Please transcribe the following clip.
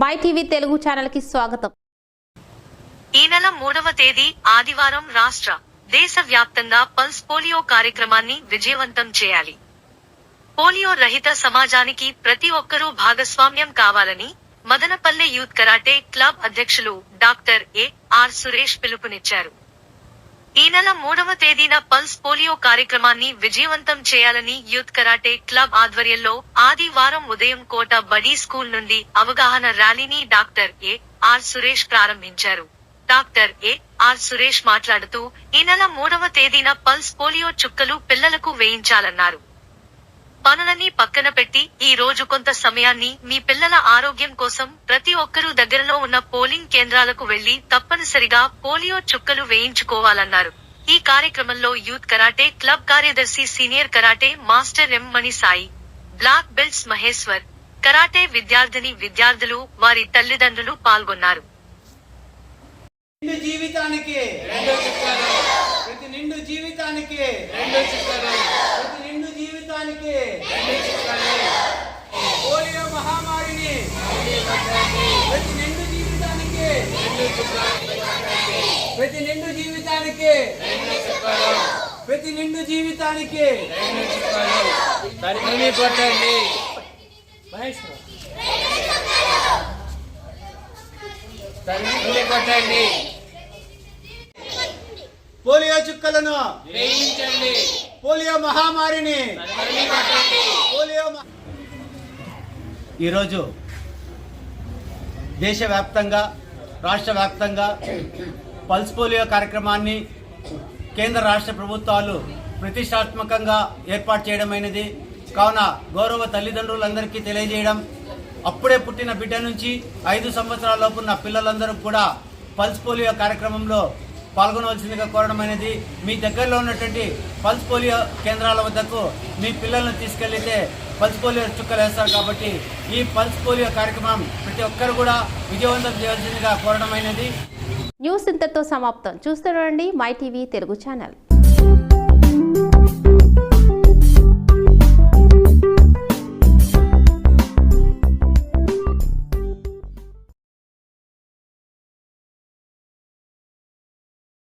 My TV Telugu కి స్వాగతం. ఈ నెల మూడవ తేదీ ఆదివారం రాష్ట్ర దేశ వ్యాప్తంగా పల్స్ పోలియో కార్యక్రమాన్ని విజయవంతం చేయాలి. పోలియో రహిత సమాజానికి ప్రతి ఒక్కరూ భాగస్వామ్యం కావాలని మదనపల్లె యూత్ కరాటే క్లబ్ అధ్యక్షులు డాక్టర్ ఏ ఆర్ సురేష్ పిలుపునిచ్చారు. ఈ నెల మూడవ తేదీన పల్స్ పోలియో కార్యక్రమాన్ని విజయవంతం చేయాలని యూత్ కరాటే క్లబ్ ఆధ్వర్యంలో ఆదివారం ఉదయం కోట బడీ స్కూల్ నుండి అవగాహన ర్యాలీని డాక్టర్ ఏ ఆర్ సురేష్ ప్రారంభించారు. డాక్టర్ ఏ ఆర్ సురేష్ మాట్లాడుతూ ఈ నెల మూడవ తేదీన పల్స్ పోలియో చుక్కలు పిల్లలకు వేయించాలన్నారు. పక్కన పెట్టి ఈ రోజు కొంత సమయాన్ని మీ పిల్లల ఆరోగ్యం కోసం ప్రతి ఒక్కరూ దగ్గరలో ఉన్న పోలింగ్ కేంద్రాలకు వెళ్ళి తప్పనిసరిగా పోలియో చుక్కలు వేయించుకోవాలన్నారు. ఈ కార్యక్రమంలో యూత్ కరాటే క్లబ్ కార్యదర్శి senior karate master M Mani Sai black belts Maheshwar karate విద్యార్థిని విద్యార్థులు వారి తల్లిదండ్రులు పాల్గొన్నారు. నిండు జీవితానికి ప్రతి నిండు జీవితానికి నిండు జీవితానికి పోలియో మహామారిని ప్రతి నిండు జీవితానికి ప్రతి నిండు జీవితానికి ప్రతి నిండు జీవితానికి తరిమి కొట్టండి. మహేష్ తరిమి కొట్టండి. పోలియో చుక్కలను వేయించండి. పోలియో మహామారిని. తరిమి కొట్టండి పోలియో మ- ఈరోజు దేశవ్యాప్తంగా రాష్ట్ర వ్యాప్తంగా పల్స్ పోలియో కార్యక్రమాన్ని కేంద్ర రాష్ట్ర ప్రభుత్వాలు ప్రతిష్టాత్మకంగా ఏర్పాటు చేయడమైనది కావున గౌరవ తల్లిదండ్రులందరికీ తెలియజేయడం. అప్పుడే పుట్టిన బిడ్డ నుంచి ఐదు సంవత్సరాల లోపు ఉన్న పిల్లలందరూ కూడా పల్స్ పోలియో కార్యక్రమంలో పాల్గొనవలసిందిగా కోరడమైనది మీ దగ్గరలో ఉన్నటువంటి పల్స్ పోలియో కేంద్రాల వద్దకు మీ పిల్లలను తీసుకెళ్ళితే పల్స్ పోలియో చుక్కలు వేస్తారు కాబట్టి ఈ పల్స్ పోలియో కార్యక్రమం ప్రతి ఒక్కరు కూడా విజయవంతం చేయాల్సిందిగా కోరడమైనది న్యూస్ ఇంతతో సమాప్తం. చూస్తుండండి మై టీవీ తెలుగు ఛానల్.